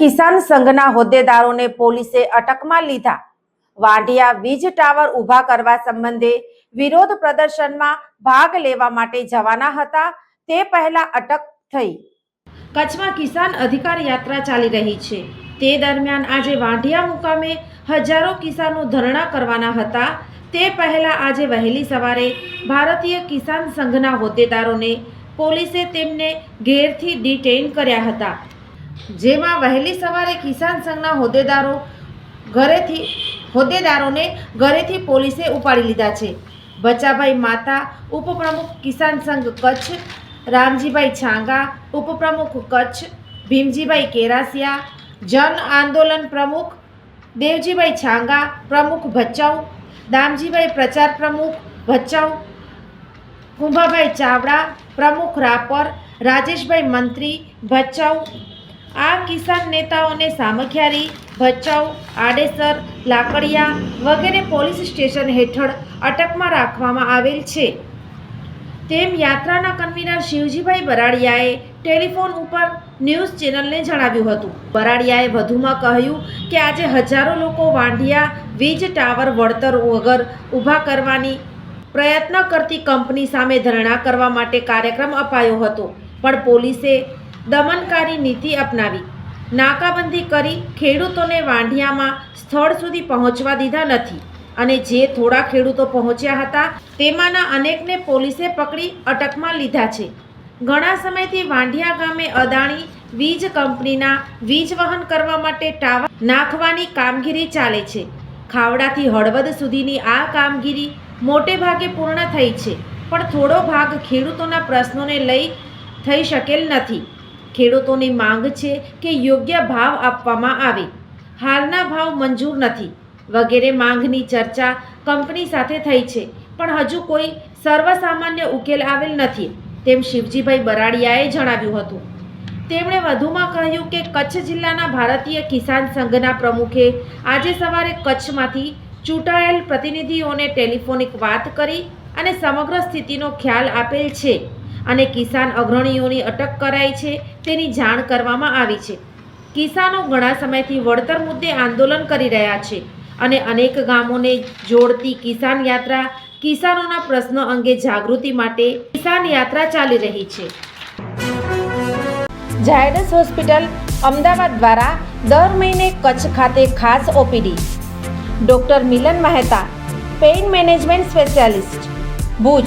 Kisan સંઘના હોદ્દેદારોને પોલીસે અટકમાં લીધા. વાંઢિયા વીજ ટાવર ઊભા કરવા સંબંધે વિરોધ પ્રદર્શનમાં ભાગ લેવા માટે જવાના હતા. તે પહેલા અટક થઈ. કચ્છમાં કિસાન અધિકાર યાત્રા ચાલી રહી છે. તે દરમિયાન આજે વાંઢિયા મુકામે હજારો કિસાનો ધરણા કરવાના હતા. તે પહેલા આજે વહેલી સવારે ભારતીય કિસાન સંઘના હોદ્દેદારોને પોલીસે તેમને ઘેરથી ડિટેઇન કર્યા હતા. જેમાં વહેલી સવારે કિસાન સંઘના હોદ્દેદારો ઘરેથી, હોદ્દેદારોને ઘરેથી પોલીસે ઉપાડી લીધા છે. બચાભાઈ માતા, ઉપપ્રમુખ કિસાન સંઘ કચ્છ, રામજીભાઈ છાંગા, ઉપપ્રમુખ કચ્છ, ભીમજીભાઈ કેરાસિયા, જન આંદોલન પ્રમુખ દેવજીભાઈ છાંગા, પ્રમુખ ભચાઉ દામજીભાઈ પ્રચાર પ્રમુખ ભચાઉ કુંભાભાઈ ચાવડા, પ્રમુખ રાપર, રાજેશભાઈ મંત્રી ભચાઉ આ કિસાન નેતાઓને સામખિયારી, ભચાઉ, આડેસર, લાકડિયા વગેરે પોલીસ સ્ટેશન હેઠળ અટકમાં રાખવામાં આવેલ છે. તેમ યાત્રાના કન્વીનર શિવજીભાઈ બરાડિયાએ ટેલિફોન ઉપર ન્યૂઝ ચેનલને જણાવ્યું હતું. બરાડિયાએ વધુમાં કહ્યું કે આજે હજારો લોકો વાંઢિયા વીજ ટાવર વળતર વગર ઊભા કરવાની પ્રયત્ન કરતી કંપની સામે ધરણા કરવા માટે કાર્યક્રમ અપાયો હતો. પણ પોલીસે દમનકારી નીતિ અપનાવી. નાકાબંધી કરી ખેડૂતોને વાંઢિયામાં સ્થળ સુધી પહોંચવા દીધા નથી અને જે થોડા ખેડૂતો પહોંચ્યા હતા તેમાંના અનેકને પોલીસે પકડી અટકમાં લીધા છે. ઘણા સમયથી વાંઢિયા ગામે અદાણી વીજ કંપનીના વીજ વહન કરવા માટે ટાવર નાખવાની કામગીરી ચાલે છે. ખાવડાથી હળવદ સુધીની આ કામગીરી મોટે ભાગે પૂર્ણ થઈ છે, પણ થોડો ભાગ ખેડૂતોના પ્રશ્નોને લઈ થઈ શકેલ નથી. ખેડૂતોની માંગ છે કે યોગ્ય ભાવ આપવામાં આવે. હાલના ભાવ મંજૂર નથી. વગેરે માંગની ચર્ચા કંપની સાથે થઈ છે, પણ હજુ કોઈ સર્વસામાન્ય ઉકેલ આવેલ નથી, તેમ શિવજીભાઈ બરાડિયાએ જણાવ્યું હતું. તેમણે વધુમાં કહ્યું કે કચ્છ જિલ્લાના ભારતીય કિસાન સંઘના પ્રમુખે આજે સવારે કચ્છમાંથી ચૂંટાયેલ પ્રતિનિધિઓને ટેલિફોનિક વાત કરી અને સમગ્ર સ્થિતિનો ખ્યાલ આપેલ છે. અને કિસાન અગ્રણીઓની અટક કરાઈ છે તેની જાણ કરવામાં આવી છે. કિસાનો ઘણા સમયથી વળતર મુદ્દે આંદોલન કરી રહ્યા છે અને અનેક ગામોને જોડતી કિસાન યાત્રા કિસાનોના પ્રશ્નો અંગે જાગૃતિ માટે કિસાન યાત્રા ચાલી રહી છે. ઝાયડસ હોસ્પિટલ અમદાવાદ દ્વારા દર મહિને કચ્છ ખાતે ખાસ OPD. Doctor Milan Mehta, pain management specialist. Bhuj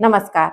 નમસ્કાર.